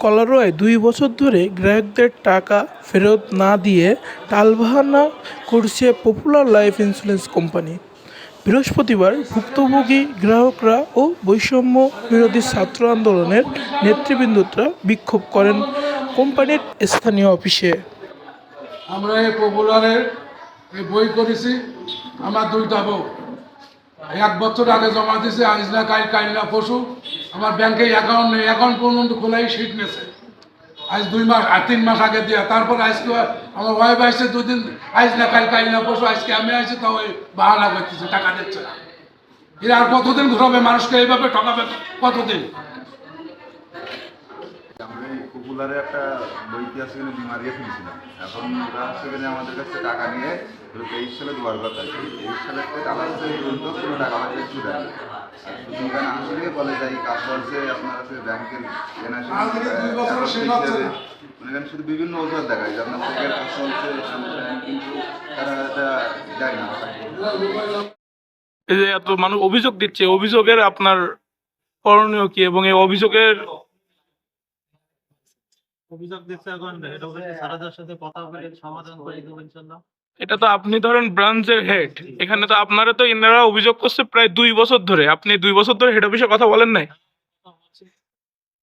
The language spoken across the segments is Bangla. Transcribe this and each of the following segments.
কলারোয় দুই বছর ধরে গ্রাহকদের টাকা ফেরত না দিয়ে টালবাহানা করছে পপুলার লাইফ ইন্স্যুরেন্স কোম্পানি বৃহস্পতিবার ভুক্তভোগী গ্রাহকরা ও বৈষম্য বিরোধী ছাত্র আন্দোলনের নেতৃবৃন্দরা বিক্ষোভ করেন কোম্পানির স্থানীয় অফিসে। আমরা এই পপুলারের এই বই করেছি, আমার দুইটা বউ। এক বছর আগে জমা দিয়েছে, আজ না কাল কাল না পশু আমার ব্যাংকে অ্যাকাউন্ট নেই অ্যাকাউন্ট পর্যন্ত খোলাই শিট নেছে। আজ দুই মাস আর তিন মাস আগে দিয়া। তারপর আজকে আমার ওয়াইফ আসছে দুদিন, আজ না কাল কাল না পশু আজকে আমি আসছি তাও ওই বাহানা করতেছে, টাকা দিচ্ছে না। এরা আর কতদিন ঘুরাবে? মানুষকে এইভাবে ঠকাবে কতদিন? পপুলারে একটা এখানে আমাদের কাছে টাকা নিয়ে না। আর শুধু এখানে আসলে বলে যাই কাজ করছে আপনার কাছে ব্যাংকের আজ থেকে দুই বছরও শেষ হচ্ছে না। মানে এখানে শুধু বিভিন্ন ওষুধ দেখায় যে আপনার থেকে কাজ চলছে কিন্তু তারা এটা দেয় না এই যে এত মানুষ অভিযোগ দিচ্ছে অভিযোগের আপনার করণীয় কি এবং এই অভিযোগের অভিযোগ দিচ্ছে এখন সাথে কথা বলে সমাধান করে দেবো ইনশাল্লাহ এটা তো আপনি ধরেন ব্রাঞ্চের হেড এখানে তো আপনারা তো ইনারা অভিযোগ করছে প্রায় দুই বছর ধরে। আপনি দুই বছর ধরে হেড অফিসে কথা বলেন নাই?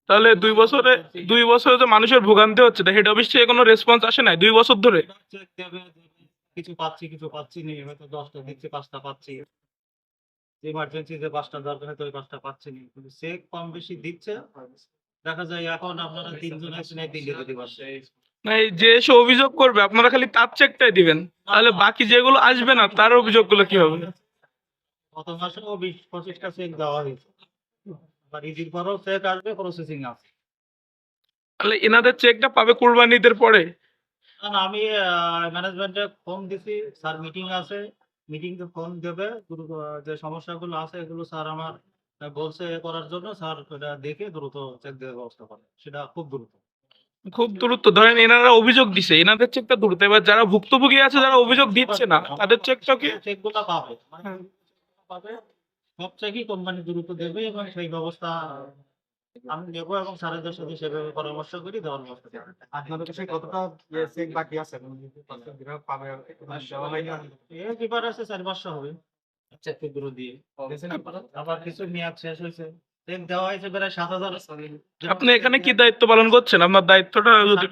তাহলে দুই বছরে দুই বছরে তো মানুষের ভোগান্তি হচ্ছে। হেড অফিস থেকে কোনো রেসপন্স আসে নাই দুই বছর ধরে? কিছু পাচ্ছি কিছু পাচ্ছি নি। হয়তো দশটা দিচ্ছি, পাঁচটা পাচ্ছি। ইমার্জেন্সি যে পাঁচটা দরকার হয়তো ওই পাঁচটা পাচ্ছি নি। কিন্তু চেক কম বেশি দিচ্ছে। দেখা যায় এখন আপনারা তিনজন একজন তিনটে দিতে পারছে না এই যে এসে অভিযোগ করবে আপনারা খালি তার চেকটাই দিবেন। তাহলে বাকি যেগুলো আসবে না তার অভিযোগগুলো কি হবে গত মাসেও বিশ পঁচিশটা চেক দেওয়া হয়েছে। আবার ইজির পরেও চেক আসবে প্রসেসিং আছে তাহলে এনাদের চেকটা পাবে কুরবানিদের পরে? না আমি ম্যানেজমেন্টে ফোন দিছি স্যার মিটিং আছে। মিটিং তে ফোন দেবে যে সমস্যাগুলো আছে এগুলো স্যার আমার বলছে করার জন্য স্যার এটা দেখে দ্রুত চেক দেওয়ার ব্যবস্থা করে। সেটা খুব দ্রুত। খুব দ্রুত ধরেন এনারা অভিযোগ দিছে এনাদের চেকটা দ্রুত এবার যারা ভুক্তভোগী আছে যারা অভিযোগ দিচ্ছে না তাদের চেকটা কি চেকগুলা পাবে মানে হ্যাঁ। পাবে সব চেকই কোম্পানি দ্রুত দেবে এবং সেই ব্যবস্থা আমি দেবো এবং স্যারেদের সাথে সেভাবে পরামর্শ করি দেওয়ার ব্যবস্থা। আপনাদের কাছে কতটা ইয়ে চেক বাকি আছে পাবে দেওয়া হয়নি আর? এ আছে চার পাঁচশো হবে চেক পেপার দিয়ে দিয়েছেন আপনারা? আবার কিছু মেয়াদ শেষ হয়েছে দেওয়া হয়েছে প্রায় সাত হাজার। আপনি এখানে কি দায়িত্ব পালন করছেন? আপনার দায়িত্বটা যদি